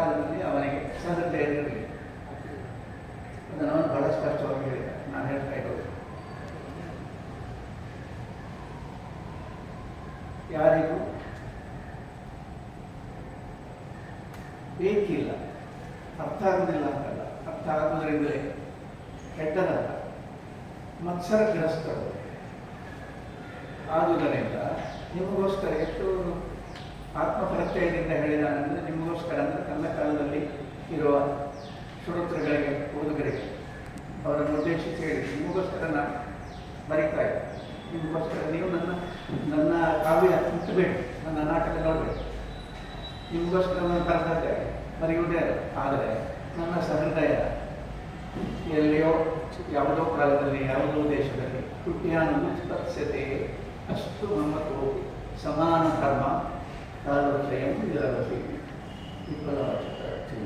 ಕಾಲದಲ್ಲಿ ಅವನಿಗೆ ಸಹೃದಯ ಇರಲಿ. ಅದನ್ನು ಅವನು ಬಹಳ ಸ್ಪಷ್ಟವಾಗಿ ಹೇಳಿದ. ನಾನು ಹೇಳ್ತಾ ಇರೋದು. ಯಾರಿಗೂ ಬೇಕಿಲ್ಲ, ಅರ್ಥ ಆಗುವುದಿಲ್ಲ ಅಂತಲ್ಲ. ಅರ್ಥ ಆಗುವುದರಿಂದಲೇ ಕೆಟ್ಟದಲ್ಲ. ಮತ್ಸರಗ್ರಸ್ತರು. ಆದುದರಿಂದ ನಿಮಗೋಸ್ಕರ ಎಷ್ಟು ಆತ್ಮಪ್ರತ್ಯಯದಿಂದ ಹೇಳಿದಾನೆಂದರೆ ನಿಮಗೋಸ್ಕರ ಅಂದರೆ ತನ್ನ ಕಾಲದಲ್ಲಿ ಇರುವ ಶ್ರೋತೃಗಳಿಗೆ ಓದುಗರಿಗೆ ಅವರನ್ನು ಉದ್ದೇಶಿಸಿ ಹೇಳಿ, ನಿಮಗೋಸ್ಕರ ನಾನು ಬರೀತಾ ನಿಮಗೋಸ್ಕರ ನೀವು ನನ್ನ ನನ್ನ ಕಾವ್ಯ ಮುಟ್ಟಬೇಡಿ, ನನ್ನ ನಾಟಕ ನೋಡಬೇಡಿ. ನಿಮಗೋಸ್ಕರ ನಾನು ಬರೆದದ್ದೆ ಬರೆಯುವುದೇ. ಆದರೆ ನನ್ನ ಸಹೃದಯ ಎಲ್ಲಿಯೋ ಯಾವುದೋ ಕಾಲದಲ್ಲಿ, ಯಾವುದೋ ದೇಶದಲ್ಲಿ ಹುಟ್ಟಿಯಾನು ಸ್ಪರ್ಶತೆ ಅಷ್ಟು ನಮ್ಮದು ಸಮಾನ ಕರ್ಮ ತಾಲೂಕಯಂ ವಿರವತಿ ವಿಫಲವಾಚಿ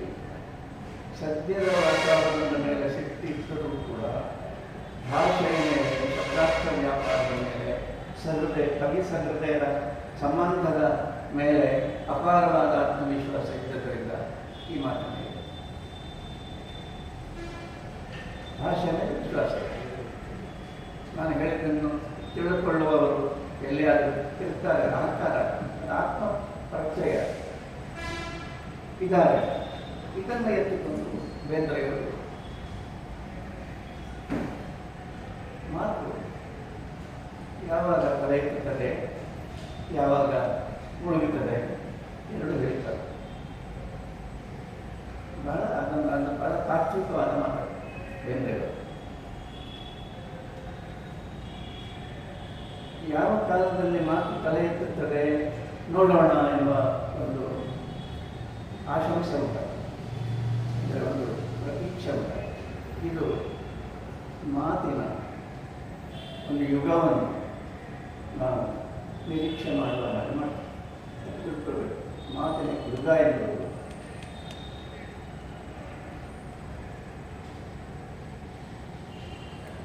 ಸದ್ಯದ ವಾತಾವರಣದ ಮೇಲೆ ಶಕ್ತಿ ಇದ್ದರೂ ಕೂಡ ಭಾಷೆಯ ಮೇಲೆ, ಶಬ್ದಾರ್ಥ ವ್ಯಾಪಾರದ ಮೇಲೆ, ಸಹೃದಯ, ಕವಿ ಸಹೃದಯದ ಸಂಬಂಧದ ಮೇಲೆ ಅಪಾರವಾದ ಆತ್ಮವಿಶ್ವಾಸ ಇದ್ದದರಿಂದ ಈ ಮಾತನ್ನು. ಭಾಷೆ ಮೇಲೆ ವಿಶ್ವಾಸ ನಾನು ಹೇಳಿದ್ದನ್ನು ತಿಳಿದುಕೊಳ್ಳುವವರು ಎಲ್ಲಿಯಾದರೂ ಇರ್ತಾರೆ ಅಹಂಕಾರ ಆತ್ಮ ಪರಿಚಯ ಇದ್ದಾರೆ. ಇದನ್ನು ಎತ್ತಿಕೊಂಡು ಬೇಂದ್ರೆಯವರು ಮಾತು ಯಾವಾಗ ತಲೆ ಎತ್ತುತ್ತದೆ ಯಾವಾಗ ಮುಳುಗುತ್ತದೆ, ಎರಡು ಹೇಳ್ತಾರೆ. ಬಹಳ ಅದನ್ನು ಅದನ್ನು ಬಹಳ ತಾತ್ವಿಕವಾದ ಮಾತು. ಬೇಂದ್ರೆಯವರು ಯಾವ ಕಾಲದಲ್ಲಿ ಮಾತು ತಲೆ ಎತ್ತುತ್ತದೆ? ನೋಡೋಣ ಎಂಬ ಒಂದು ಆಶಂಸೆ ಉಂಟು. ಇದರ ಒಂದು ಪ್ರತೀಕ್ಷೆ ಉಂಟು. ಇದು ಮಾತಿನ ಒಂದು ಯುಗವನ್ನು ನಾವು ನಿರೀಕ್ಷೆ ಮಾಡುವ ಹಾಗೆ ತಿಳ್ಕೊಳ್ಬೇಕು. ಮಾತಿನ ಯುಗ ಎಂಬುದು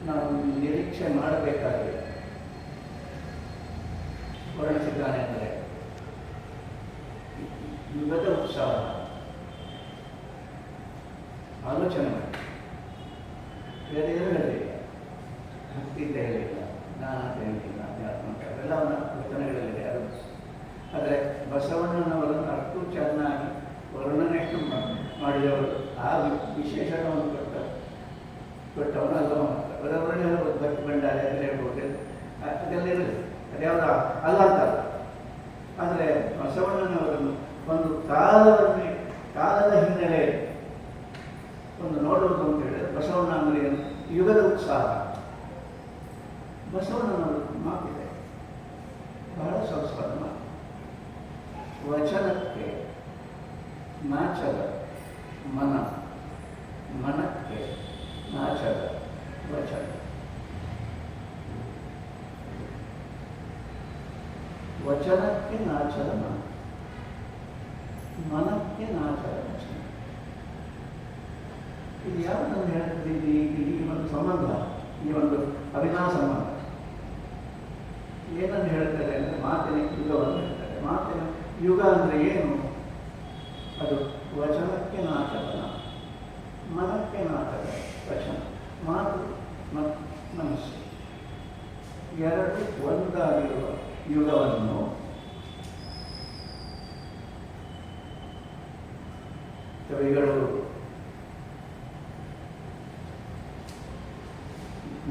ನಾವು ನಿರೀಕ್ಷೆ ಮಾಡಬೇಕಾಗಿದೆ. ವರ್ಣಿಸಿದ್ದಾನೆ ಅಂದರೆ ಯುಗದ ಉತ್ಸವ ಆಲೋಚನೆ ಮಾಡಿ ಬೇರೆ ಏನು ಹೇಳಿಲ್ಲ ಭಕ್ತಿ ಅಂತ ಹೇಳಿಲ್ಲ ಜ್ಞಾನ ಅಂತ ಹೇಳಿಲ್ಲ ಅಧ್ಯಾತ್ಮ ಅಂತ ಅವೆಲ್ಲ ಅವನ ವಚನಗಳಲ್ಲಿದೆ ಅದು ಆದರೆ ಬಸವಣ್ಣನವರನ್ನು ಅಷ್ಟು ಚೆನ್ನಾಗಿ ವರ್ಣನೆಯನ್ನು ಮಾ- ಮಾಡಿದವರು ಆ ವಿ- ವಿಶೇಷಣವನ್ನು ಕೊಟ್ಟ ಕೊಟ್ಟವನು ಅಲ್ಲವ ಅವರವರನ್ನೆಲ್ಲ ಭಕ್ತಿ ಬಂಡಾರೆ ಅಂತ ಹೇಳ್ಬೋದು ಅ- ಅದೆಲ್ಲ ಇರಲಿ ಅದ್ಯಾವುದು ಅಲ್ಲ ಅಂತಲ್ಲ ಆದರೆ ಬಸವಣ್ಣನವರನ್ನು ಒಂದು ಕಾಲವನ್ನು ಕಾಲದ ಹಿನ್ನೆಲೆ ಒಂದು ನೋಡುವುದು ಅಂತ ಹೇಳಿದ್ರೆ ಬಸವಣ್ಣ ಅಂದರೆ ಏನು? ಯುಗದ ಉತ್ಸಾಹ ಬಸವಣ್ಣನವರು ಮಾತಿದೆ ಬಹಳ ಸೊಗಸಾದ ಮಾತು ವಚನಕ್ಕೆ ನಾಚದ ಮನ ಮನಕ್ಕೆ ನಾಚದ ವಚನ ವಚನಕ್ಕೆ ನಾಚದ ಮನ ಮನಕ್ಕೆ ನಾಚದ ವಚನ ಇದು ಯಾವುದನ್ನು ಹೇಳ್ತದೆ ಇದು ಈ- ಒಂದು ಸಂಬಂಧ, ಈ ಒಂದು ಅಭಿನವ ಸಂಬಂಧ. ಏನನ್ನು ಹೇಳ್ತಾರೆ ಅಂದರೆ ಮಾತಿನ ಯುಗವನ್ನು ಹೇಳ್ತಾರೆ. ಮಾತಿನ ಯುಗ ಅಂದರೆ ಏನು? ಅದು ವಚನಕ್ಕೆ ನಾಟಕನ, ಮನಕ್ಕೆ ನಾಟಕ ವಚನ. ಮಾತು ಮತ್ತು ಮನಸ್ಸು. ಎರಡು ಒಂದಾಗಿರುವ ಯುಗವನ್ನು ಕವಿಗಳು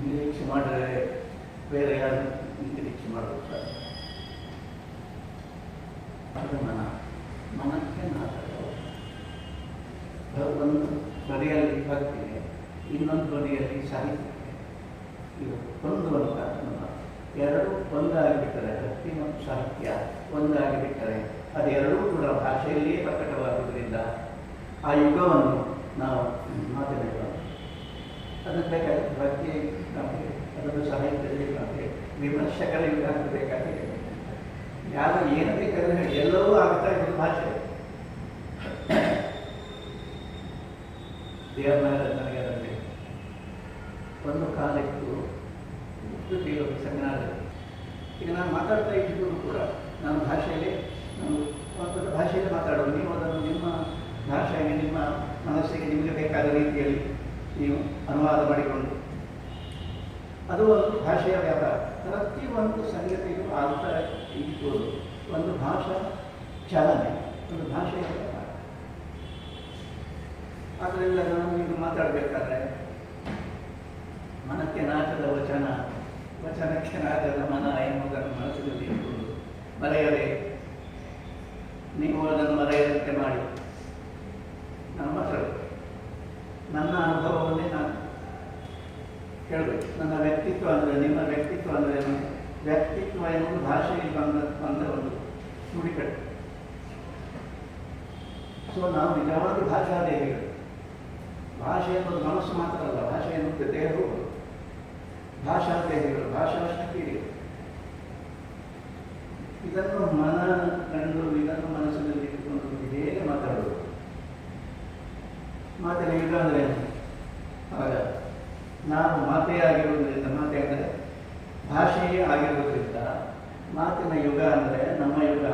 ನಿರೀಕ್ಷೆ ಮಾಡಿದರೆ ಬೇರೆ ಯಾರು ನಿರೀಕ್ಷೆ ಮಾಡಬೇಕು ಸರ್? ಅದು ಮನ. ಮನಕ್ಕೆ ಒಂದು ಬದಿಯಲ್ಲಿ ಭಕ್ತಿ ಇನ್ನೊಂದು ಬದಿಯಲ್ಲಿ ಸಾಹಿತ್ಯ ಇದು ಒಂದು ಹೊಂದುವಂಥ ನಮ್ಮ ಎರಡು ಒಂದಾಗಿಬಿಟ್ಟರೆ ಭಕ್ತಿ ಮತ್ತು ಸಾಹಿತ್ಯ ಒಂದಾಗಿಬಿಟ್ಟರೆ ಅದೆರಡೂ ಕೂಡ ಭಾಷೆಯಲ್ಲಿಯೇ ಪ್ರಕಟವಾಗುವುದರಿಂದ ಆ ಯುಗವನ್ನು ನಾವು ಮಾತನಾಡುವ ಅದಕ್ಕೆ ಬೇಕಾದ ಭಕ್ತಿ ನಮಗೆ. ಅದನ್ನು ಸಾಹಿತ್ಯದಲ್ಲಿ ನಮಗೆ ವಿಮರ್ಶಕರ ಯುಗ ಬೇಕಾಗಿದೆ ಯಾರು ಏನು ಬೇಕಾದ್ರೆ ಎಲ್ಲವೂ ಆಗ್ತಾ ಇರೋದು ಭಾಷೆ ಅದರಲ್ಲಿ ಒಂದು ಕಾಲ ಇತ್ತು ಕೃತಿಯ ಸಂಜ್ಞಾನ ಈಗ ನಾನು ಮಾತಾಡ್ತಾ ಇದ್ದರೂ ಕೂಡ ನಮ್ಮ ಭಾಷೆಯಲ್ಲಿ ನಾನು ಒಂದು ಭಾಷೆಯಲ್ಲಿ ಮಾತಾಡೋದು. ನೀವು ಅದನ್ನು ನಿಮ್ಮ ಭಾಷೆ ಮನಸ್ಸಿಗೆ ನಿಮಗೆ ಬೇಕಾದ ರೀತಿಯಲ್ಲಿ ನೀವು ಅನುವಾದ ಮಾಡಿಕೊಂಡು ಅದು ಒಂದು ಭಾಷೆಯ ವ್ಯಾಪಾರ. ಪ್ರತಿಯೊಂದು ಸಂಗತಿಯು ಆಗ್ತಾ ಇದ್ದು ಒಂದು ಭಾಷಾ ಚಲನೆ, ಒಂದು ಭಾಷೆಯ ವ್ಯಾಪಾರ. ಆದ್ದರಿಂದ ನಾನು ಈಗ ಮಾತಾಡಬೇಕಾದ್ರೆ, ಮನಕ್ಕೆ ನಾಚದ ವಚನ, ವಚನಕ್ಕೆ ನಾಚದ ಮನ ಎನ್ನುವುದನ್ನು ಮನಸ್ಸಿನಲ್ಲಿ ಇಟ್ಟುಕೊಂಡು ಮರೆಯದೆ, ನೀವು ಅದನ್ನು ಮರೆಯದಂತೆ ಮಾಡಿ. ನಾನು ಮಾತಾಡಬೇಕು ನನ್ನ ಅನುಭವವನ್ನೇ ನಾನು ಹೇಳಬೇಕು ನನ್ನ ವ್ಯಕ್ತಿತ್ವ ಅಂದರೆ, ನಿಮ್ಮ ವ್ಯಕ್ತಿತ್ವ ಅಂದರೆ? ವ್ಯಕ್ತಿತ್ವ ಎನ್ನುವುದು ಭಾಷೆಯಲ್ಲಿ ಬಂದ ಬಂದ ಒಂದು ನುಡಿಕಟ್ಟು ಸೊ ನಾವು ನಿಜವಾದ ಭಾಷಾ ದೇವಿಗಳು ಭಾಷೆ ಎನ್ನುವುದು ಮನಸ್ಸು ಮಾತ್ರ ಅಲ್ಲ, ಭಾಷೆ ಎನ್ನುವುದು ದೇಹವು ಭಾಷಾ ದೇಹಗಳು ಭಾಷಾ ಶಕ್ತಿಗಳು ಇದನ್ನು ಮನ ಕಂಡು, ಇದನ್ನು ಮನಸ್ಸಿನಲ್ಲಿ ಇಟ್ಟುಕೊಂಡು ಹೇಗೆ ಮಾತಾಡೋದು? ಮಾತಿನ ಅಂದರೆ? ಆಗ ನಾವು ಮಾತೇ ಆಗಿರುವುದರಿಂದ, ಮಾತೆ ಅಂದರೆ ಭಾಷೆಯೇ ಆಗಿರುವುದರಿಂದ ಮಾತಿನ ಯುಗ ಅಂದರೆ ನಮ್ಮ ಯುಗ.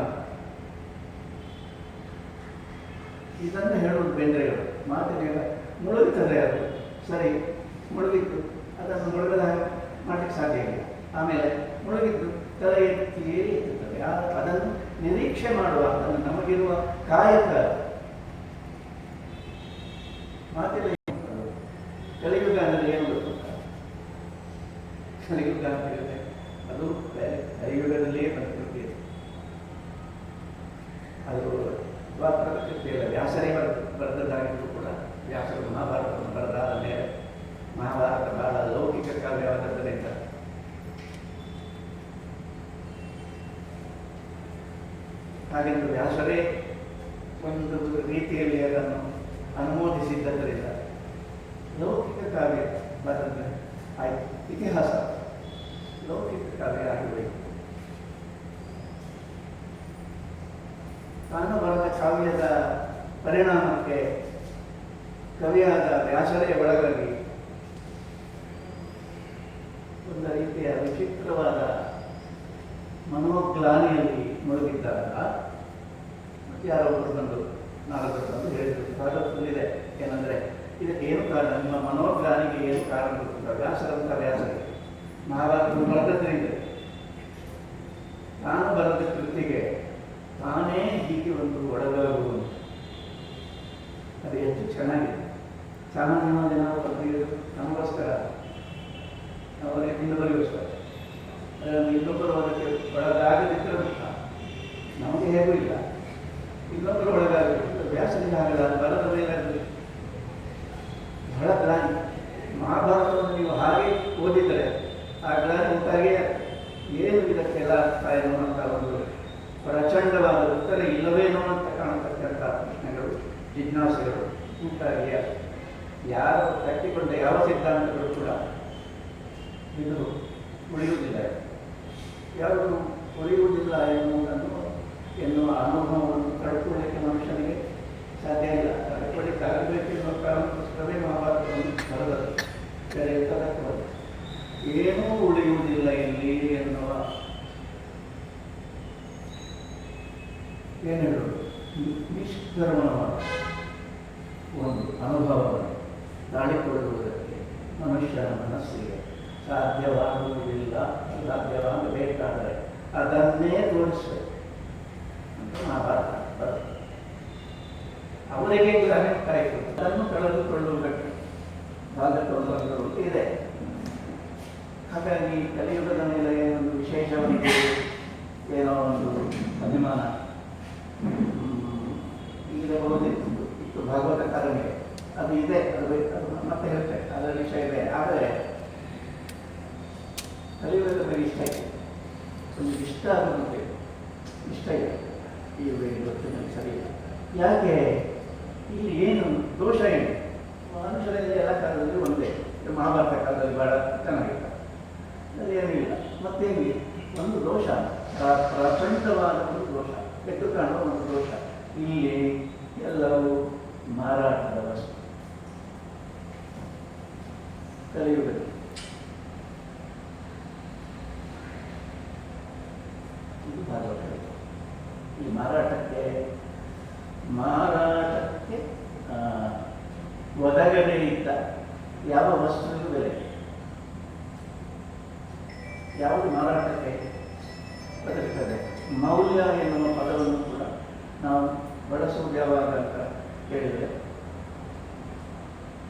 ಇದನ್ನು ಹೇಳುವುದು ಬೇಂದ್ರೆಗಳು. ಮಾತಿನ ಯುಗ. ಮುಳುಗುತ್ತದೆ ಅದು ಸರಿ, ಮುಳುಗಿತ್ತು. ಅದನ್ನು ಮುಳುಗದ ಮಾಡಲಿಕ್ಕೆ ಸಾಧ್ಯ ಇಲ್ಲ. ಆಮೇಲೆ ಮುಳುಗಿದ್ದು ತಲೆ ಎತ್ತಿಯೇ ಎತ್ತುತ್ತದೆ. ಅದನ್ನು ನಿರೀಕ್ಷೆ ಮಾಡುವ, ಅದನ್ನು ನಮಗಿರುವ ಕಾಯಕ. ಮಾತಿನ ಅನುಮೋದಿಸಿದ್ದರಿಂದ ಲೌಕಿಕ ಕಾವ್ಯ ಬರೆದ್ರೆ ಆಯ್ತು ಇತಿಹಾಸ ಲೌಕಿಕ ಕಾವ್ಯ ಆಗಿರಬೇಕು ತಾನು ಬರೆದ ಕಾವ್ಯದ ಪರಿಣಾಮಕ್ಕೆ ಕವಿಯಾದ ವ್ಯಾಸರೇ ಒಳಗಾಗಿ ನಮಗೆ ಹೇಗೂ ಇಲ್ಲ ಇನ್ನೊಬ್ಬರು ಒಳಗಾಗಬೇಕು ವ್ಯಾಸನಿಗೆ ಆಗಲ್ಲ ಅದು ಬರದ ಮೇಲೆ ಅದು ಬಹಳ ಗ್ಲಾನಿ ಮಹಾಭಾರತವನ್ನು ನೀವು ಹಾಗೆ ಓದಿದರೆ ಆ ಗ್ಲಾನಿ ಉಂಟಾಗಿ ಏನು ಇದಕ್ಕೆಲ್ಲ ಅರ್ಥ ಎನ್ನುವಂಥ ಒಂದು ಪ್ರಚಂಡವಾದ ಉತ್ತರ ಇಲ್ಲವೇನೋ ಅಂತ ಕಾಣತಕ್ಕಂಥ ಪ್ರಶ್ನೆಗಳು ಜಿಜ್ಞಾಸೆಗಳು ಉಂಟಾಗಿ ಯಾರು ಕಟ್ಟಿಕೊಂಡ ಯಾವ ಸಿದ್ಧಾಂತಗಳು ಕೂಡ ಇದು ಉಳಿಯುವುದಿಲ್ಲ ಯಾವುದು ಉಳಿಯುವುದಿಲ್ಲ ಎನ್ನುವುದನ್ನು ಎನ್ನುವ ಅನುಭವವನ್ನು ತಡ್ಕೊಳ್ಳಿಕ್ಕೆ ಮನುಷ್ಯನಿಗೆ ಸಾಧ್ಯ ಇಲ್ಲ ತಡ್ಕೊಳ್ಳಿಕ್ಕೆ ಆಗಬೇಕು ಎನ್ನುವ ಕಾರಣಕ್ಕೋಸ್ಕರವೇ ಮಹಾಭಾರತವನ್ನು ಬರೆದದ್ದು ಬೇರೆ ಎಂಥದಕ್ಕೆ ಬರ್ತದೆ ಏನೂ ಉಳಿಯುವುದಿಲ್ಲ ಇಲ್ಲಿ ಎನ್ನುವ ಏನು ಹೇಳೋದು ನಿ- ನಿಷ್ಕರ್ಮಣವಾದ ಒಂದು ಅನುಭವವನ್ನು ತಾಳಿಕೊಳ್ಳುವುದಕ್ಕೆ ಮನುಷ್ಯನ ಮನಸ್ಸಿಗೆ ಸಾಧ್ಯವಾಗುವುದಿಲ್ಲ ಸಾಧ್ಯವಾಗಬೇಕಾದರೆ ಅದನ್ನೇ ತೋರಿಸಬೇಕು. ಅಂತ ಮಹಾಭಾರತ ಅವರಿಗೆ ಅವರಿಗೆ ಕಾಯ್ತು ಅದನ್ನು ಕಳೆದುಕೊಳ್ಳುವುದಕ್ಕೆ ಭಾಗತೊಂದು ಇದೆ. ಹಾಗಾಗಿ ಕಲಿಯುಗದ ಮೇಲೆ ಒಂದು ವಿಶೇಷವಾಗಿ ಏನೋ ಒಂದು ಅಭಿಮಾನ. ಹ್ಮ್, ಇರಬಹುದಿತ್ತು ಇತ್ತು ಭಾಗವತ ಕಾರಣಿಗೆ ಅದು ಇದೆ, ಅದು ಬೇಕು ಮತ್ತೆ ಇರುತ್ತೆ ಅದರ ವಿಷಯ ಇದೆ. ಆದರೆ ಕಲಿಯುವುದರ ಬಗ್ಗೆ ಇಷ್ಟ ಇದೆ. ಒಂದು ಇಷ್ಟ ಆಗುವಂತೆ ಇಷ್ಟ ಇದೆ. ಈ ಇವತ್ತು ನನಗೆ ಸರಿ ಇಲ್ಲ. ಯಾಕೆ? ಇಲ್ಲಿ ಏನು ದೋಷ ಏನು? ಮನುಷ್ಯರಲ್ಲಿ ಎಲ್ಲ ಕಾಲದಲ್ಲಿ ಒಂದೇ. ಮಹಾಭಾರತ ಕಾಲದಲ್ಲಿ ಬಹಳ ಚೆನ್ನಾಗಿತ್ತು. ಅಲ್ಲಿ ಏನೂ ಇಲ್ಲ. ಮತ್ತೇನು ಒಂದು ದೋಷ. ಪ್ರ- ಪ್ರಚಂಡವಾದ ಒಂದು ದೋಷ. ಎದ್ದು ಕಾಣುವ ಒಂದು ದೋಷ. ಇಲ್ಲಿ ಎಲ್ಲವೂ ಮಾರಾಟದ ವಸ್ತು. ಕಲಿಯುಗದಲ್ಲಿ ಇದು ಭಾಗವತ ಈ ಮಾರಾಟಕ್ಕೆ ಮಾರಾಟಕ್ಕೆ ಆ, ಯಾವ ವಸ್ತುವಿಗೂ ಬೆಲೆ ಯಾವುದು ಮಾರಾಟಕ್ಕೆ ಬದಲಿರ್ತದೆ ಮೌಲ್ಯ ಎನ್ನುವ ಪದವನ್ನು ಕೂಡ ನಾವು ಬಳಸುವುದು ಯಾವಾಗ ಅಂತ ಹೇಳಿದರೆ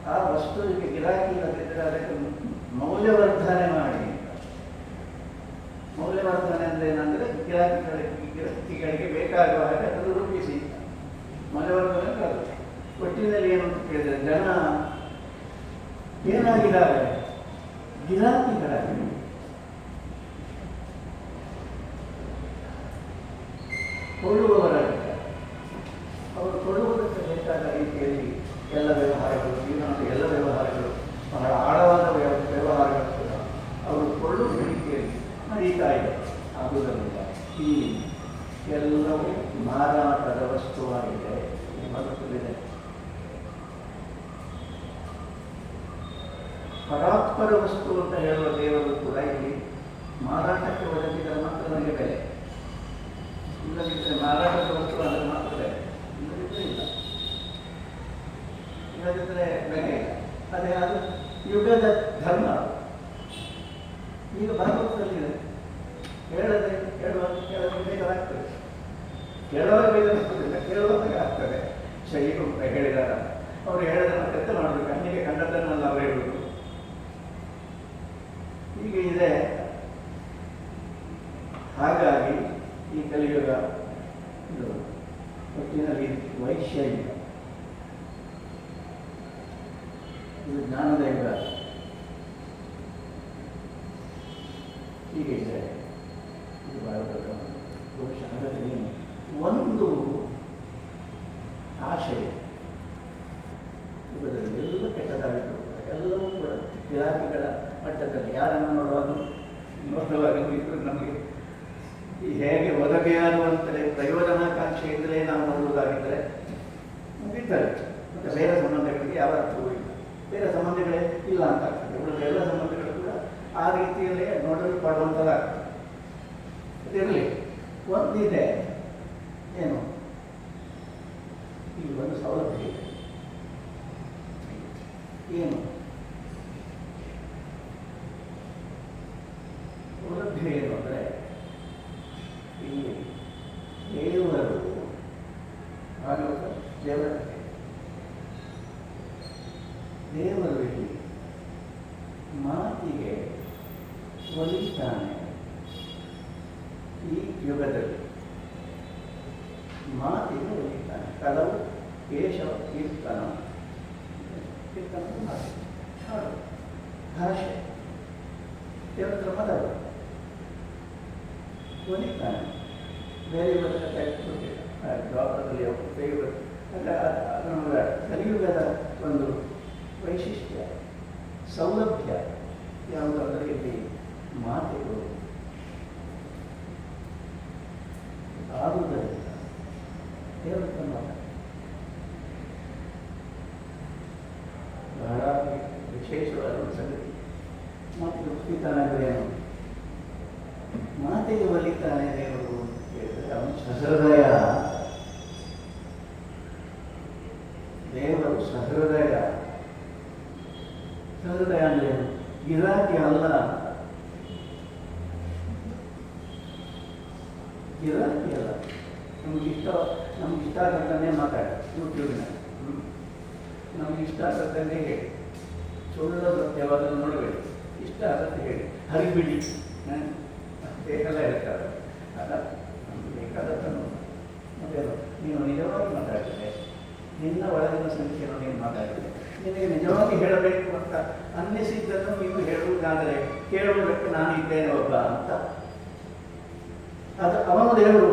ಆ ವಸ್ತುವಿಗೆ ಗಿರಾಕಿ ಇಲ್ಲದಿದ್ದರೆ ಅದಕ್ಕೆ ಮೌಲ್ಯವರ್ಧನೆ ಮಾಡಿ ಅಂತ. ಮೌಲ್ಯವರ್ಧನೆ ಅಂದರೆ ಏನಂದರೆ ಗಿರಾಕಿಗಳಿಗೆ ಗಿರಾಕಿಗಳಿಗೆ ಬೇಕಾಗುವ ಹಾಗೆ ಅದನ್ನು ರೂಪಿಸಿ ಮೌಲ್ಯವರ್ಧನೆ ಅಂದ್ರೆ ಅದು ಒಟ್ಟಿನಲ್ಲಿ ಏನು ಅಂತ ಕೇಳಿದರೆ ಜನ ಏನಾಗಿದ್ದಾರೆ? ಗಿರಾಕಿಗಳಾಗಿ ಕೊಳ್ಳುವವರಾಗಿದ್ದಾರೆ ಅವರು ಕೊಳ್ಳುವುದಕ್ಕೆ ಬೇಕಾದ ರೀತಿಯಲ್ಲಿ ಎಲ್ಲ ವ್ಯವಹಾರಗಳು ಜೀವನದ ಎಲ್ಲ ವ್ಯವಹಾರಗಳು ಬಹಳ ಆಳವಾದ ವ್ಯ- ವ್ಯವಹಾರಗಳು ಕೂಡ ಅವರು ಕೊಳ್ಳುವ ರೀತಿಯಲ್ಲಿ ನಡೀತಾ ಇದೆ ಆದುದರಿಂದ ಈ ಎಲ್ಲವೂ ಮಾರಾಟದ ವಸ್ತುವಾಗಿದೆ ಈ ಬದುಕಲಿದೆ ಪರಾತ್ಪರ ವಸ್ತು ಅಂತ ಹೇಳುವ ದೇವರು ಕೂಡ ಇಲ್ಲಿ ಮಾರಾಟಕ್ಕೆ ಒದಗಿದರೆ ಮಾತ್ರ ನನಗೆ ಬೆಲೆ ಇಲ್ಲದಿದ್ದರೆ ಮಾರಾಟದ ವಸ್ತು ಅದರ ಮಾತ್ರ ಬೆಲೆ ಇಲ್ಲದಿದ್ದರೆ ಇಲ್ಲ ಇಲ್ಲದಿದ್ದರೆ ಬೆಲೆ ಇಲ್ಲ ಅದೇ ಅದು ಯುಗದ ಧರ್ಮ ಈಗ ಭಾಗವತದಲ್ಲಿದೆ ಹೇಳದೆ ಹೇಳುವ ಕೇಳದೆ ಬೇಕಾಗ್ತದೆ ಮೇಲೆ ಬೇಜಾರಾಗ್ತದಿಲ್ಲ ಕೇಳುವಾಗ ಆಗ್ತದೆ. ಶೈಲಿ ಅಂತ ಹೇಳಿದಾರ ಅವರು ಹೇಳದನ್ನು ಕೆತ್ತ ಮಾಡಬೇಕು. ಕಣ್ಣಿಗೆ ಕಂಡದ್ದನ್ನೆಲ್ಲ ಅವರು ಹೇಳಬೇಕು. ಹೀಗೆ ಇದೆ. ಹಾಗಾಗಿ ಈ ಕಲಿಯುಗ ಇದು ಒಟ್ಟಿನಲ್ಲಿ ವೈಶ್ಯ ಇದು ಜ್ಞಾನದ ಯುಗ ಹೀಗೆ ಇದೆ ಇದು ಭಾರತದ ಬಹುಶಃ ಅದರಲ್ಲಿ ಒಂದು ಆಶಯ ಯುಗದಲ್ಲಿ ಎಲ್ಲ ಕೆಟ್ಟದಾಗಿತ್ತು ಎಲ್ಲವೂ ಕೂಡ ಗಿರಾಕಿಗಳ ಮಟ್ಟದಲ್ಲಿ ಯಾರನ್ನು ನೋಡುವಾಗ ನೋಡುವಾಗ ಇದು ನಮಗೆ ಈ ಹೇಗೆ ಒದಗಿಯಾಗುವಂತಲೇ ಪ್ರಯೋಜನಾಕಾಂಕ್ಷೆಯಿಂದಲೇ ನಾವು ನೋಡುವುದಾಗಿದ್ದರೆ ಮುಗಿತಾರೆ ಮತ್ತು ಬೇರೆ ಸಂಬಂಧಗಳಿಗೆ ಯಾವ ಅರ್ಥವೂ ಇಲ್ಲ ಬೇರೆ ಸಂಬಂಧಗಳೇ ಇಲ್ಲ ಅಂತ ಆಗ್ತದೆ. ಉಳಿದ ಎಲ್ಲ ಸಂಬಂಧಗಳು ಕೂಡ ಆ ರೀತಿಯಲ್ಲೇ ನೋಡಲು ಪಡುವಂಥದ್ದಾಗ್ತದೆ ಇರಲಿ. ಒಂದಿದೆ. ಏನು? ಈ ಒಂದು ಸೌಲಭ್ಯ ಇದೆ ಏನು ಸೌಲಭ್ಯ ಏನು ಅಂದರೆ ಇಲ್ಲಿ ದೇವರು ಭಾಗವತ ದೇವರ ಕಥೆ. ದೇವರು ಇಲ್ಲಿ ಮಾತಿಗೆ ಒಲಿತಾನೆ ಈ ಯುಗದಲ್ಲಿ ಮಾತಿಗೆ ಒಲಿತಾನೆ ಕಲವು ಕೇಶವ ಕೀರ್ತನ ಕೀರ್ತನ ಅಂದ್ರೆ ಮಾತು ಹಾಡು ಭಾಷೆ ದೇವರ ಮದವು ಒಲಿತಾನೆ ಬೇರೆ ಇವರ ಕಥೆ ಗೊತ್ತಿಲ್ಲ ಆ ದ್ವಾಪರದಲ್ಲಿ ಅವರು ಅಂದರೆ ಅದು ಕಲಿಯುಗದ ಒಂದು ವೈಶಿಷ್ಟ್ಯ, ಸೌಲಭ್ಯ ಯಾವುದಾದರೆ ಇಲ್ಲಿ ಮಾತುಗಳು ಆದುದರಿಂದ ದೇವರ ಮಾತ ಬಹಳ ವಿಶೇಷವಾದ ಒಂದು ಸಂಗತಿ ಮಾತಿಗೆ ಒಪ್ಪಿತಾನೆ ಅಂದರೆ ಏನು ಮಾತಿಗೆ ಒಲಿತಾನೆ ದೇವರು ಅಂತ ಹೇಳಿದ್ರೆ ಅವನು ಸಹೃದಯ ದೇವರು ಸಹೃದಯ ಸಹೃದಯ ಅಂದ್ರೆ ಏನು? ಗಿರಾಕಿ ಅಲ್ಲ ಗಿರಾಕಿ ಅಲ್ಲ ನಮ್ಗೆ ಇಷ್ಟ ನಮ್ಗೆ ಇಷ್ಟ ಆಗತ್ತನ್ನೇ ಮಾತಾಡಿ ಯೂಟ್ಯೂಬ್ನಲ್ಲಿ ನಮ್ಗೆ ಇಷ್ಟ ಆಗತ್ತನ್ನೇ ಹೇಳಿ ಸುಳ್ಳು ಸತ್ಯವಾದನ್ನು ನೋಡಬೇಡಿ. ಇಷ್ಟ ಆಗತ್ತೆ ಹೇಳಿ. ಹರಿಬಿಡಿ? ಬೇಕಲ್ಲ ಹೇಳ್ತಾರೆ. ಅಲ್ಲ, ನಮ್ಗೆ ಬೇಕಾದದ್ದನ್ನು ಮತ್ತೆ ನೀನು ನಿಜವಾಗಿ ಮಾತಾಡಿದರೆ, ನಿನ್ನ ಒಳಗಿನ ಸಂಖ್ಯೆಯನ್ನು ನೀನು ಮಾತಾಡಿದ್ರೆ, ನಿನಗೆ ನಿಜವಾಗಿ ಹೇಳಬೇಕು ಅಂತ ಅನ್ನಿಸಿದ್ದನ್ನು ನೀವು ಹೇಳುವುದಾದರೆ, ಕೇಳುವುದಕ್ಕೆ ನಾನು ಇದ್ದೇನೆ ಒಬ್ಬ ಅಂತ. ಅದು ಅವನು ದೇವರು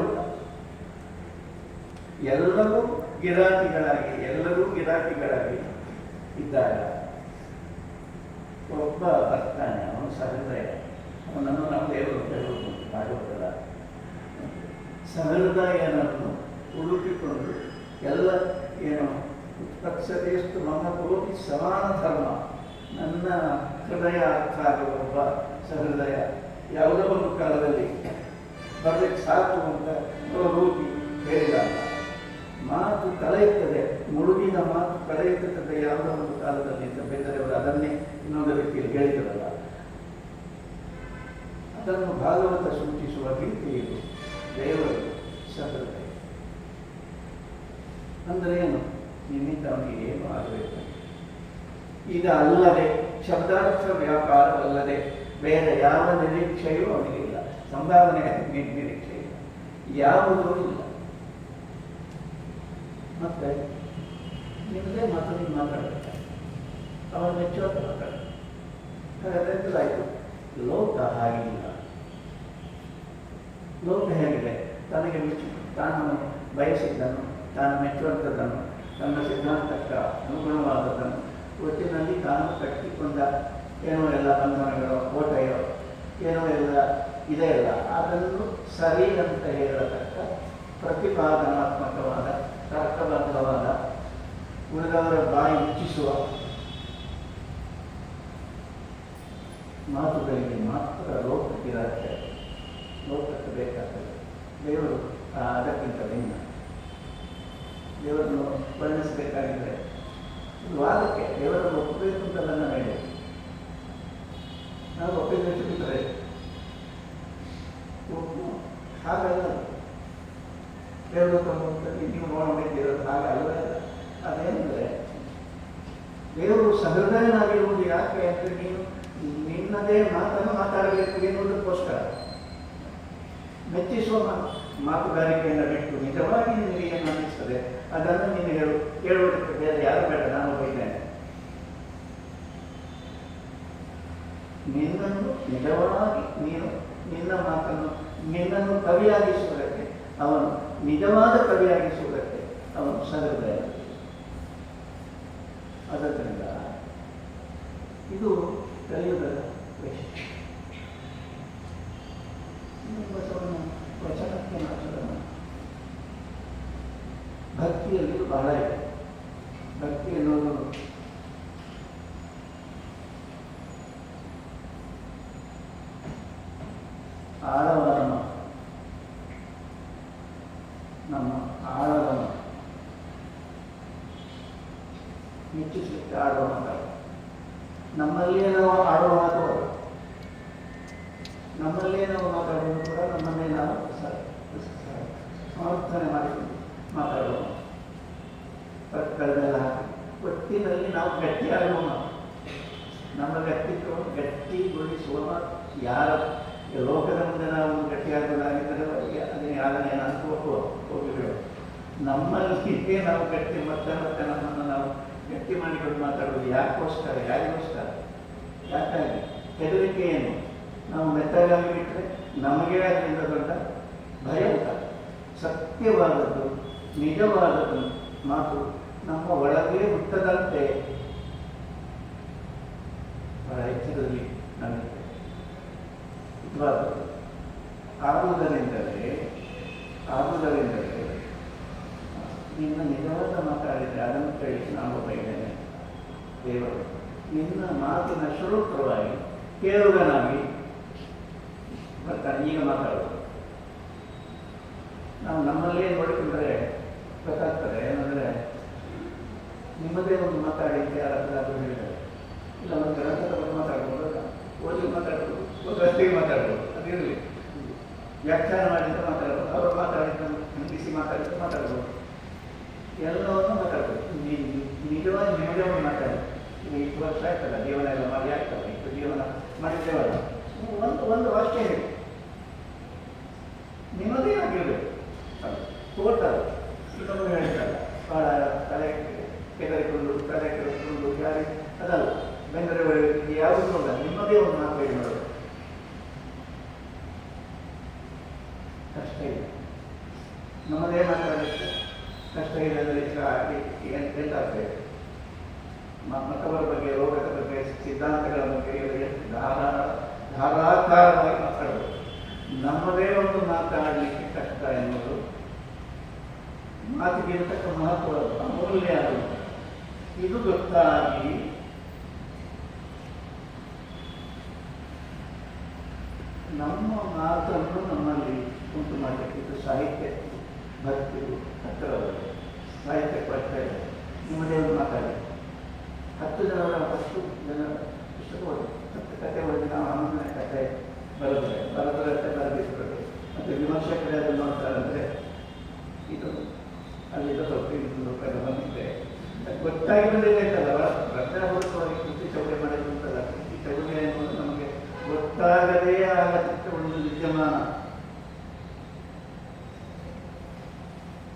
ಎಲ್ಲರೂ ಗಿರಾಕಿಗಳಾಗಿ ಎಲ್ಲರೂ ಗಿರಾಕಿಗಳಾಗಿ ಇದ್ದಾಗ ಒಬ್ಬ ಬರ್ತಾನೆ, ಅವನು ಸಹೃದಯ ಅವನನ್ನು ನಾವು ದೇವರು ಅಂತ ಹೇಳುವುದು ಆಗುವುದಿಲ್ಲ ಸಹೃದಯನನ್ನು ಹುಡುಕಿಕೊಂಡು ಎಲ್ಲ ಏನು ಉತ್ಪತ್ಸತೆಯಷ್ಟು ಮಮ್ಮ ಕೋಟಿ ಸಮಾನ ಧರ್ಮ, ನನ್ನ ಹೃದಯ ಅರ್ಥ ಆಗುವ ಒಬ್ಬ ಸಹೃದಯ ಯಾವುದೋ ಒಂದು ಕಾಲದಲ್ಲಿ ಬರಲಿಕ್ಕೆ ಸಾಕು ಅಂತ ಹೋಗಿ ಹೇಳಿದಾಗ, ಮಾತು ಕಲೆಯುತ್ತದೆ ಮುಳುಗಿನ ಮಾತು ಕಲೆಯುತ್ತದೆ ಯಾವುದೋ ಒಂದು ಕಾಲದಲ್ಲಿ ಅಂತ ಅವರು ಅದನ್ನೇ ಇನ್ನೊಂದು ರೀತಿಯಲ್ಲಿ ಹೇಳಿದರಲ್ಲ ಅದನ್ನು ಭಾಗವತ ಸೂಚಿಸುವ ರೀತಿ ಇದು. ದೇವರು ಸತತ ಅಂದರೆ ಏನು? ನಿನ್ನಿಂದ ಅವನಿಗೆ ಏನು ಆಗಬೇಕು ಇದು ಅಲ್ಲದೆ ಶಬ್ದಾರ್ಥ ವ್ಯಾಪಾರವಲ್ಲದೆ ಬೇರೆ ಯಾವ ನಿರೀಕ್ಷೆಯೂ ಅವನಿಗಿಲ್ಲ ಸಂಭಾವನೆ ನಿರೀಕ್ಷೆ ಇಲ್ಲ. ಯಾವುದೂ ಇಲ್ಲ. ಮತ್ತೆ ನಿಮ್ಮದೇ ಮಾತು ನೀವು ಮಾತಾಡಬೇಕು? ಅವನು ಮೆಚ್ಚುವಂತ ಮಾತಾಡ ಹಾಗಾದ್ರೆ ಲೋಕ ಹಾಗಿಲ್ಲ. ಲೋಕ ಹೇಗಿದೆ? ತನಗೆ ತಾನು ಬಯಸಿದ್ದನು. ತಾನು ಮೆಚ್ಚುವಂಥದ್ದನ್ನು, ತನ್ನ ಸಿದ್ಧಾಂತಕ್ಕೆ ಅನುಗುಣವಾದದ್ದನ್ನು. ಒಟ್ಟಿನಲ್ಲಿ ತಾನು ಕಟ್ಟಿಕೊಂಡ ಏನೋ ಎಲ್ಲ ಬಂಧನಗಳು ಕೋಟೆಯೋ ಏನೋ ಎಲ್ಲ ಇದೆ ಅಲ್ಲ. ಅದನ್ನು ಸರಿ ಅಂತ ಹೇಳತಕ್ಕ ಪ್ರತಿಪಾದನಾತ್ಮಕವಾದ, ತರ್ಕಬದ್ಧವಾದ, ಉಳಿದವರ ಬಾಯಿ ಮುಚ್ಚಿಸುವ ಮಾತುಗಳಿಗೆ ಮಾತ್ರ ಲೋಕಕ್ಕೆ ಲೋಕಕ್ಕೆ ಬೇಕಾಗ್ತದೆ. ದೇವರು ಅದಕ್ಕಿಂತ ಭಿನ್ನ. ದೇವರನ್ನು ವರ್ಣಿಸಬೇಕಾಗಿದ್ದರೆ ಇದು ವಾದಕ್ಕೆ ದೇವರನ್ನು ಒಪ್ಪಬೇಕು ಅಂತ ನನ್ನ ಮೇಲೆ. ನಾವು ಒಪ್ಪಿದ್ರೆ ಬಿಟ್ಟರೆ ಹಾಗಲ್ಲ ದೇವರು ತಮ್ಮಲ್ಲಿ ನೀವು ನೋಡಬೇಕಿರೋದು ಅಲ್ಲ ಅದೇನೆಂದರೆ, ದೇವರು ಸಹೃದಯನಾಗಿರುವುದು ಯಾಕೆ ಅಂದರೆ ನೀನು ನಿನ್ನದೇ ಮಾತನ್ನು ಮಾತಾಡಬೇಕು ಎನ್ನುವುದಕ್ಕೋಸ್ಕರ. ಮೆಚ್ಚಿಸುವ ಮಾತುಗಾರಿಕೆಯನ್ನು ಬಿಟ್ಟು ನಿಜವಾಗಿ ನಿನಗೆ ಏನು ಅನ್ನಿಸ್ತದೆ, ಅದನ್ನು ನೀನು ಹೇಳು ಕೇಳುವುದಕ್ಕೆ ಬೇರೆ ಯಾರು ಬೇಡ, ನಾನು ಬೈತೇನೆ ನಿನ್ನನ್ನು ನಿಜವಾಗಿ ನೀನು, ನಿನ್ನ ಮಾತನ್ನು, ನಿನ್ನನ್ನು ಕವಿಯಾಗಿಸುವುದಕ್ಕೆ ಅವನು ನಿಜವಾದ ಕವಿಯಾಗಿಸುವುದಕ್ಕೆ ಅವನು ಸಹೃದಯ ಆದ್ದರಿಂದ ಇದು ಕಲಿಯುಗದ ವೈಶಿಷ್ಟ್ಯ ಇನ್ನು ಬಸವನ ವಚನಕ್ಕೆ ಮಾತ್ರ ಭಕ್ತಿಯಲ್ಲಿ ಬಹಳ ಇದೆ ಭಕ್ತಿ ಎನ್ನುವುದು ಆಳವಾದ ಮಾತು ನಮ್ಮ ಆಳದ ಮಾತು ಮೆಚ್ಚಿಸಲಿಕ್ಕೆ ಆಡುವ ಮಾತಾಡ ನಮ್ಮಲ್ಲಿಯೇ ನಾವು ಆಡುವ ಮಾತು ನಮ್ಮಲ್ಲೇ ನಾವು ಮಾತಾಡುವುದು ಕೂಡ ನಮ್ಮನ್ನೇ ನಾವು ಸಮರ್ಥನೆ ಮಾಡಿಕೊಂಡು ಮಾತಾಡುವ ಮಾತು. ಹಾಕಿ, ಒಟ್ಟಿನಲ್ಲಿ ನಾವು ಗಟ್ಟಿ ಮಾತು. ನಮ್ಮ ವ್ಯಕ್ತಿತ್ವವನ್ನು ಗಟ್ಟಿಗೊಳಿಸುವ ಯಾರ ಲೋಕದ ಮುಂದೆ ನಾವು ಗಟ್ಟಿಯಾಗುವುದಾಗಿದ್ದರೆ ಅವರಿಗೆ ಅದನ್ನು ಯಾರನ್ನ ಏನಂತ ಒಪ್ಪುವ ನಮ್ಮಲ್ಲಿ ನಾವು ಗಟ್ಟಿ ಮತ್ತೆ ಮತ್ತೆ ನಮ್ಮನ್ನು ನಾವು ಗಟ್ಟಿ ಮಾಡಿಕೊಂಡು ಮಾತಾಡೋದು ಯಾಕೋಸ್ಕರ, ಯಾರಿಗೋಸ್ಕರ? ಯಾಕಾಗಿ ಹೆದರಿಕೆ ಏನು ನಾವು ಮೆತ್ತಗಾಗಿ ಬಿಟ್ಟರೆ ನಮಗೆ ಅದರಿಂದ ದೊಡ್ಡ ಭಯ ಅಂತ ಸತ್ಯವಾದದ್ದು, ನಿಜವಾದದ್ದು ಮಾತು ನಮ್ಮ ಒಳಗೆ ಹುಟ್ಟದಂತೆ ಬಹಳ ಎಚ್ಚರದಲ್ಲಿ ನಮಗೆ ಹಿತವಾದದ್ದು ಆಗುವುದರಿಂದಲೇ ಆಗುವುದರಿಂದಲೇ ನಿನ್ನ ನಿಜವಾದ ಮಾತಾಡಿದರೆ ಅದನ್ನು ಕೇಳಿ ನಾನು ಬೈದೇನೆ ದೇವರು ನಿನ್ನ ಮಾತಿನ ಶ್ರೋತ್ರವಾಗಿ ಕೇಳುವನಾಗಿ ಬರ್ತಾನೆ. ಈಗ ಮಾತಾಡೋದು ನಾವು ನಮ್ಮಲ್ಲೇ ನೋಡಿಕೊಂಡ್ರೆ ಗೊತ್ತಾಗ್ತದೆ. ಏನಂದರೆ ನಿಮ್ಮದೇ ಒಂದು ಮಾತಾಡಿದ್ದೆ ಹೇಳಿದ್ದಾರೆ. ಇಲ್ಲ ಒಂದು ಗ್ರಂಥದ ಬಗ್ಗೆ ಮಾತಾಡ್ಬೋದು ಓದಿ ಮಾತಾಡ್ಬೋದು ಒಂದು ರಸ್ತೆಗೆ ಮಾತಾಡ್ಬೋದು. ಅದಿರಲಿ ವ್ಯಾಖ್ಯಾನ ಮಾಡಿದ್ದು ಮಾತಾಡ್ಬೋದು, ಅವರು ಮಾತಾಡಿದ್ದು ನಿಲ್ಲಿಸಿ ಮಾತಾಡಿದ್ದು ಮಾತಾಡ್ಬೋದು. ಎಲ್ಲವನ್ನು ಮಾತಾಡ್ಬೋದು. ನಿಜವಾಗಿ ನಿಮಗೆ ಒಂದು ಇಷ್ಟು ವರ್ಷ ಆಯ್ತಲ್ಲ ಜೀವನ ಎಲ್ಲ ಮಾಡಿ ಆಯ್ತಲ್ಲ, ಇಷ್ಟು ಜೀವನ ಮಾಡಿದ್ದೇವಲ್ಲ ನೀವು ಒಂದು ಒಂದು ವಾಕ್ಯ ಹೇಳಿ. ನಿಮ್ಮದೇ ಆಗಿರಬೇಕು. ಟೋಟಲ್ ಇದನ್ನು ಹೇಳ್ತಾರೆ ಭಾಳ ತಲೆ ಕೆದರಿಕೊಂಡು ತಲೆ ಕೆಡಿಸಿಕೊಂಡು ಯಾರಿ ಅದಲ್ಲ ಬೆಂದರೆ ಒಳಗೆ ಯಾವುದೂ ಅಲ್ಲ ನಿಮ್ಮದೇ ಒಂದು ಮಾತು ಹೇಳಿ ಮಾಡೋದು ಕಷ್ಟ ಇಲ್ಲ ನಮ್ಮದೇ ಮಾತಾಡಲಿಕ್ಕೆ ಕಷ್ಟ ಇದೆ ಅಂದರೆ ಎಂತಾಗ್ತದೆ ಮತ್ತವರ ಬಗ್ಗೆ, ರೋಗದ ಬಗ್ಗೆ ಸಿದ್ಧಾಂತಗಳ ಬಗ್ಗೆ ಇವರಿಗೆ ಧಾರಾ ಧಾರಾಕಾರವಾಗಿ ಮಾತಾಡಬೇಕು ನಮ್ಮದೇ ಒಂದು ಮಾತಾಡಲಿಕ್ಕೆ ಕಷ್ಟ ಎನ್ನುವುದು ಮಾತಿಗಿರತಕ್ಕ ಮಹತ್ವ ಅಮೂಲ್ಯ ಇದು ಗೊತ್ತಾಗಿ ನಮ್ಮ ಮಾತನ್ನು ನಮ್ಮಲ್ಲಿ ಉಂಟು ಮಾಡಲಿಕ್ಕೆ ಇದು ಸಾಹಿತ್ಯ, ಭಕ್ತಿ, ಹತ್ತಿರವಾಗಿದೆ. ಸಾಹಿತ್ಯ ಇದೆ. ನಿಮ್ಮದೇ ಒಂದು ಮಾತಾಡಿ. ಹತ್ತು ಜನರ ಹತ್ತು ಜನ ಪುಸ್ತಕ ಓದಿ ಹತ್ತು ಕತೆ ಓದಿ ನಾವು ಹನ್ನೊಂದನೇ ಕತೆ ಬರೆದ್ರೆ ಬರೆದ್ರೆ ಬರೆದಿರ್ತದೆ ಮತ್ತು ವಿಮರ್ಶಕರೇ ಅದನ್ನು ನೋಡ್ತಾರೆ ಅಂದರೆ ಇದು ಅಲ್ಲಿಂದ ಸ್ವಲ್ಪ ಇನ್ನೊಂದು ರೂಪಾಯಿ ಬಂದಿದೆ ಅದು ಗೊತ್ತಾಗಿ ಬಂದಿದೆ ಹೋಗಿ ಕೃತಿ ಚೌಡೆ ಮಾಡಿದ್ರು ಅಂತಲ್ಲ ಕೃತಿ ಚೌಡೆ ಅನ್ನೋದು ನಮಗೆ ಗೊತ್ತಾಗದೇ ಆಗತಕ್ಕ ಒಂದು ವಿದ್ಯಮಾನ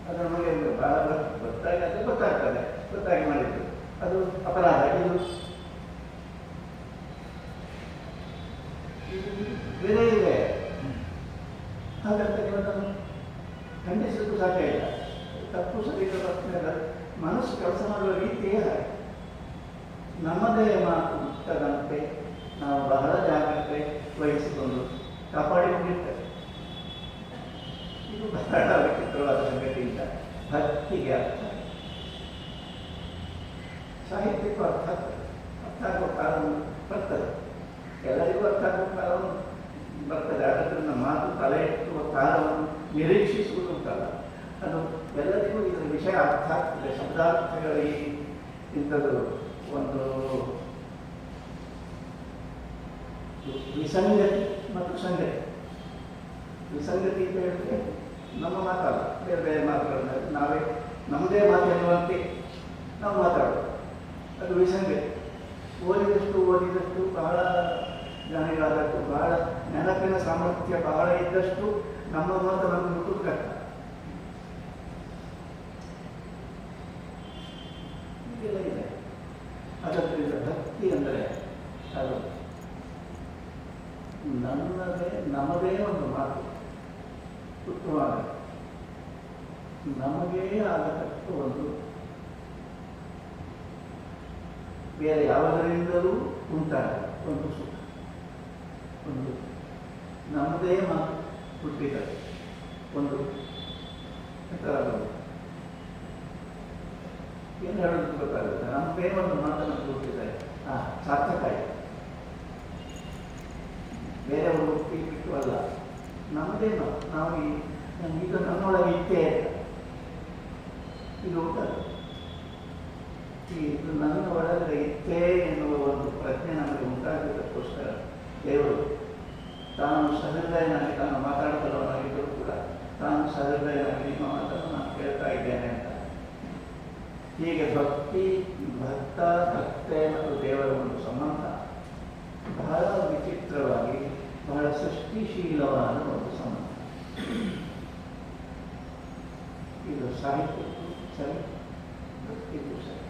ಅದು ನಮಗೆ ಬಹಳ ಗೊತ್ತ- ಗೊತ್ತಾಗಿ ಅದು ಗೊತ್ತಾಗ್ತದೆ ಗೊತ್ತಾಗಿ ಮಾಡಿದ್ದು ಅದು ಅಪರಾಧ ಇದು ಇದು ಬೇರೆ ಇದೆ ಹಾಗಂತ ನೀವು ಅದನ್ನು ಖಂಡಿಸಲಿಕ್ಕೂ ಸಾಧ್ಯ ಇಲ್ಲ ತಪ್ಪು ಸರಿ ಪ್ರಶ್ನೆ ಅಲ್ಲ. ಮನಸ್ಸು ಕೆಲಸ ಮಾಡುವ ರೀತಿಯೇ ಹಾಗೆ ನಮ್ಮದೇ ಮಾತು ಮುಕ್ತದಂತೆ ನಾವು ಬಹಳ ಜಾಗ್ರತೆ ವಹಿಸಿಕೊಂಡು ಕಾಪಾಡಿಕೊಂಡಿರ್ತೇವೆ ಇದು ಬಹಳ ವಿಚಿತ್ರವಾದ ಸಂಗತಿ ಇಲ್ಲ ಭಕ್ತಿಗೆ ಅರ್ಥ ಸಾಹಿತ್ಯಕ್ಕೂ ಅರ್ಥ ಆಗ್ತದೆ ಅರ್ಥ ಆಗುವ ಕಾರಣ ಬರ್ತದೆ ಎಲ್ಲರಿಗೂ ಅರ್ಥ ಆಗುವ ಕಾರಣ ಬರ್ತದೆ ಅದರಿಂದ ಮಾತು ತಲೆ ಎತ್ತುವ ಕಾಲವನ್ನು ನಿರೀಕ್ಷಿಸುವುದು ಉಂಟಲ್ಲ ಅದು ಎಲ್ಲರಿಗೂ ಇದರ ವಿಷಯ ಅರ್ಥ ಆಗ್ತದೆ ಶಬ್ದಾರ್ಥಗಳಿಗೆ ಇಂಥದ್ದು ಒಂದು ವಿಸಂಗತಿ ಮತ್ತು ಸಂಗತಿ. ವಿಸಂಗತಿ ಅಂತ ಹೇಳಿದ್ರೆ ನಮ್ಮ ಮಾತಲ್ಲ, ಬೇರೆ ಬೇರೆ ಮಾತುಗಳನ್ನ ನಾವೇ ನಮ್ಮದೇ ಮಾತಾಡುವಂತೆ ನಾವು ಮಾತಾಡೋದು. ಅದು ವಿಸಂಗತಿ. ಓದಿದಷ್ಟು ಓದಿದಷ್ಟು ಬಹಳ ಜ್ಞಾನಿಗಳಾದಷ್ಟು ಬಹಳ ನೆನಪಿನ ಸಾಮರ್ಥ್ಯ ಬಹಳ ಇದ್ದಷ್ಟು ನಮ್ಮ ಮಾತು ನಮಗೆ ಹೀಗೆಲ್ಲ ಇದೆ. ಅದರಿಂದ ಭಕ್ತಿ ಅಂದರೆ ಅದು ನನ್ನದೇ ನಮ್ಮದೇ ಒಂದು ಮಾತು. ಉತ್ತಮವಾದ. ನಮಗೇ ಆಗತಕ್ಕ ಒಂದು. ಬೇರೆ ಯಾವುದರಿಂದಲೂ ಉಂಟಾಗ ಒಂದು ಸುಖ. ಒಂದು ನಮ್ಮದೇ ಮಾತು ಹುಟ್ಟಿದ ಒಂದು ಏನು ಹೇಳೋದು ಗೊತ್ತಾಗುತ್ತೆ? ನಮ್ಮದೇ ಒಂದು ಮಾತನ್ನು ಹುಟ್ಟಿದ್ದಾರೆ ಹಾಂ ಸಾರ್ಥಕ ಆಯ್ತು ಬೇರೆಯವರು ಹುಟ್ಟಿ ಬಿಟ್ಟು ಅಲ್ಲ. ನಮ್ಮದೇ ನಾವು ನಾವು ಈ ಇದು ನಮ್ಮೊಳಗೆ ಇದ್ದೇ. ಇದು ಉಂಟಲ್ಲ. ಈ ಇದು ನನ್ನ ಒಳಗಡೆ ಇತ್ತೇ ಎನ್ನುವ ಒಂದು ಪ್ರಜ್ಞೆ ನಮಗೆ ಉಂಟಾಗಲಿಕ್ಕೋಸ್ಕರ ದೇವರು ತಾನು ಸಹೃದಯನಾಗಿ ತಾನು ಮಾತಾಡಬಲ್ಲವನಾಗಿದ್ದರೂ ಕೂಡ ತಾನು ಸಹೃದಯನಾಗಿ ನಿಮ್ಮ ಮಾತನ್ನು ನಾನು ಕೇಳ್ತಾ ಇದ್ದೇನೆ ಅಂತ. ಹೀಗೆ ಭಕ್ತಿ, ಭಕ್ತ, ಭಕ್ತೆ ಮತ್ತು ದೇವರ ಒಂದು ಸಂಬಂಧ ಬಹಳ ವಿಚಿತ್ರವಾಗಿ, ಬಹಳ ಸೃಷ್ಟಿಶೀಲವಾದ ಒಂದು ಸಂಬಂಧ. ಇದು ಸಾಹಿತ್ಯ ಸರಿ ಭಕ್ತಿಗೂ ಸರಿ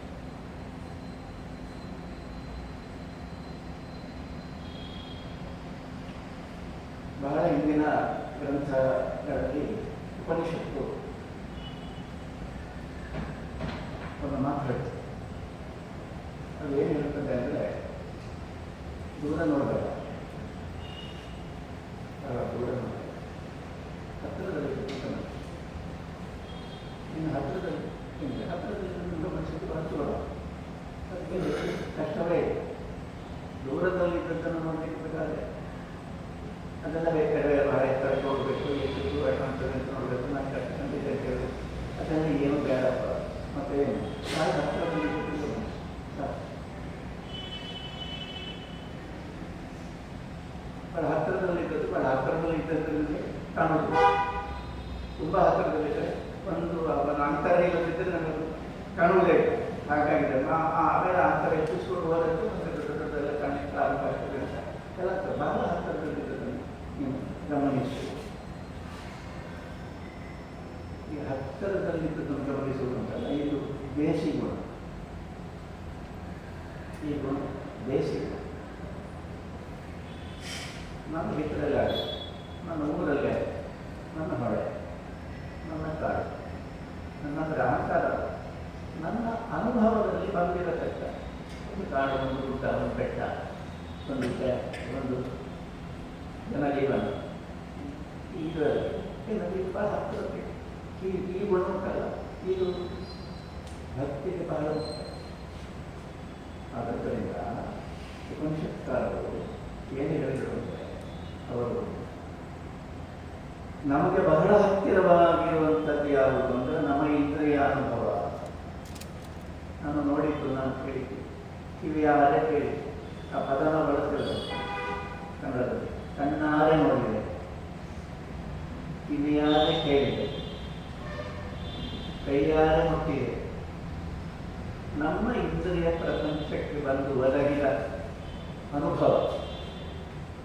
ಬಹಳ ಹಿಂದಿನ ಗ್ರಂಥಗಳಲ್ಲಿ ಉಪನಿಷತ್ತು കാണുള്ളൂ ಜನಜೀವನ ಇದರಲ್ಲಿ ಏನಂದ್ರೆ ಹತ್ತಿರಕ್ಕೆ ಈ ಈ ಗುಣ ಉಂಟಲ್ಲ ಇದು ಭಕ್ತಿಗೆ ಬಹಳ ಮುಖ್ಯ. ಆದ್ದರಿಂದ ಉಪನಿಷತ್ಕಾರರು ಏನು ಹೇಳಿದರು ಅಂದರೆ ಅವರು ನಮಗೆ ಬಹಳ ಹತ್ತಿರವಾಗಿರುವಂಥದ್ದು ಯಾವುದು ಅಂದರೆ ನಮ್ಮ ಇಂದ್ರಿಯ ಅನುಭವ ನಾನು ನೋಡಿದ್ದು ನಾನು ಕೇಳಿದ್ದು. ಕಿವಿಯಾರೆ ಕೇಳಿ ಆ ಪದನ ಬಳಸಿರೋದು ಕನ್ನಡದಲ್ಲಿ. ಕಣ್ಣಾರೆ ನೋಡಿದೆ. ಕಿವಿಯಾರೆ ಕೇಳಿದೆ. ಕೈಯಾರೆ ಮುಟ್ಟಿದೆ. ನಮ್ಮ ಇಂದ್ರಿಯ ಪ್ರಪಂಚಕ್ಕೆ ಬಂದು ಒದಗಿದ ಅನುಭವ.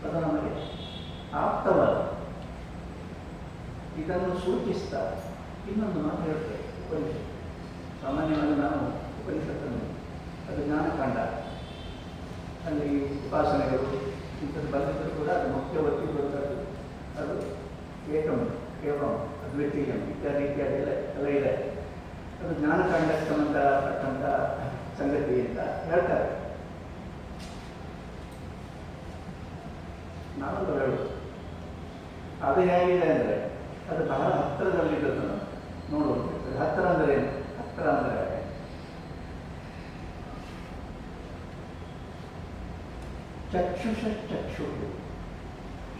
ಅದು ನಮಗೆ ಆಪ್ತವಾದ. ಇದನ್ನು ಸೂಚಿಸ್ತಾ ಇನ್ನೊಂದು ಮಾತು ಹೇಳ್ತೇವೆ ಉಪನಿಷತ್ ಸಾಮಾನ್ಯವಾಗಿ ನಾವು ಉಪನಿಷತ್ತನ್ನು, ಅದು ಜ್ಞಾನಕಾಂಡ. ಅಲ್ಲಿ ಉಪಾಸನೆಗಳು ಇಂಥದ್ದು ಬಂದಿದ್ದರೂ ಕೂಡ ಅದು ಮುಖ್ಯ ಒತ್ತಿ ಬರುತ್ತದೆ ಅದು ಏಕಂ, ಕೇವಲ ಅದ್ವಿತೀಯಂ, ಇತ್ಯಾದಿ ಇತ್ಯಾದಿ ಎಲ್ಲ ಇದೆ. ಅದು ಜ್ಞಾನಕಾಂಡಕ್ಕೆ ಸಂಬಂಧಪಟ್ಟಂಥ ಸಂಗತಿ ಅಂತ ಹೇಳ್ತಾರೆ. ನಾನು ಹೇಳುದು. ಅದು ಹೇಗಿದೆ ಅಂದರೆ ಅದು ಬಹಳ ಹತ್ತಿರದಲ್ಲಿದ್ದದನ್ನು ನೋಡುವುದು ಹತ್ತಿರ ಅಂದರೆ ಏನು? ಹತ್ತಿರ ಅಂದರೆ ಚಕ್ಷುಷ ಚಕ್ಷು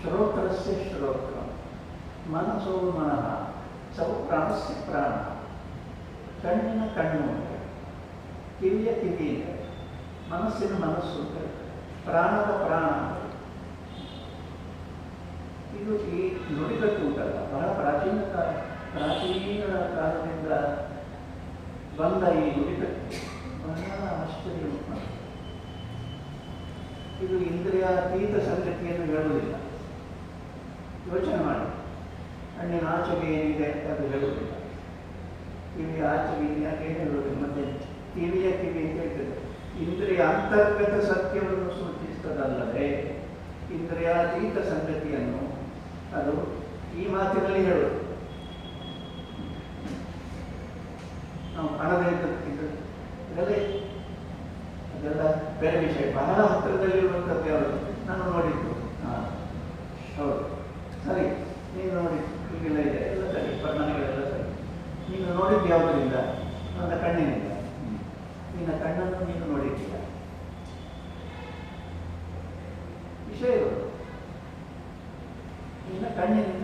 ಶ್ರೋತ್ರಸ್ಯ ಶ್ರೋತ್ರ. ಮನಸೋ ಮನಃ, ಸೌ ಪ್ರಾಣಸ್ಯ ಪ್ರಾಣ. ಕಣ್ಣಿನ ಕಣ್ಣು ಉಂಟು. ಕಿವಿಯ ಮನಸ್ಸಿನ ಮನಸ್ಸು ಪ್ರಾಣದ ಪ್ರಾಣ ಇದು ಈ ನುಡಿಗಟ್ಟು ಬಹಳ ಪ್ರಾಚೀನ ಕಾಲ ಪ್ರಾಚೀನ ಕಾಲದಿಂದ ಬಂದ ಈ ನುಡಿಗಟ್ಟು ಬಹಳ ಆಶ್ಚರ್ಯ ಉಂಟು. ನಮಗೆ. ಇಂದ್ರಿಯ ಇಂದ್ರಿಯಾತೀತ ಸಂಗತಿಯನ್ನು ಹೇಳುವುದಿಲ್ಲ. ಯೋಚನೆ ಮಾಡಿ. ಹಣ್ಣಿನ ಆಚೆಗೆ ಏನಿದೆ ಅದು ಹೇಳುವುದಿಲ್ಲ. ಕಿವಿಯ ಆಚೆಗೆ ಯಾಕೆ ಹೇಳುವುದಿಲ್ಲ. ಮತ್ತೆ ಕಿವಿಯ ಕಿವಿ ಹೇಳ್ತದೆ. ಇಂದ್ರಿಯ ಅಂತರ್ಗತ ಸತ್ಯವನ್ನು ಸೂಚಿಸ್ತದಲ್ಲದೆ ಇಂದ್ರಿಯಾತೀತ ಸಂಗತಿಯನ್ನು ಅದು ಈ ಮಾತಿನಲ್ಲಿ ಹೇಳುವುದು. ನಾವು ಹಣದಿಂದ ಇದು ಇದೆಲ್ಲ ಬೇರೆ ವಿಷಯ. ಬಹಳ ಹತ್ತಿರದಲ್ಲಿರುವಂಥದ್ದು ಯಾವುದು? ನಾನು ನೋಡಿದ್ದು. ಹಾಂ. ಹೌದು. ಸರಿ ನೀನು ನೋಡಿದ್ದು ಈಗೆಲ್ಲ ಇದೆ. ಎಲ್ಲ ಸರಿ ಪರಿಣಾಮಗಳೆಲ್ಲ ಸರಿ. ನೀನು ನೋಡಿದ್ದು ಯಾವುದರಿಂದ? ನನ್ನ ಕಣ್ಣಿನಿಂದ. ನಿನ್ನ ಕಣ್ಣನ್ನು ನೀನು ನೋಡಿದ್ದೀಯ? ವಿಷಯ ಇರೋದು. ನಿನ್ನ ಕಣ್ಣಿನಿಂದ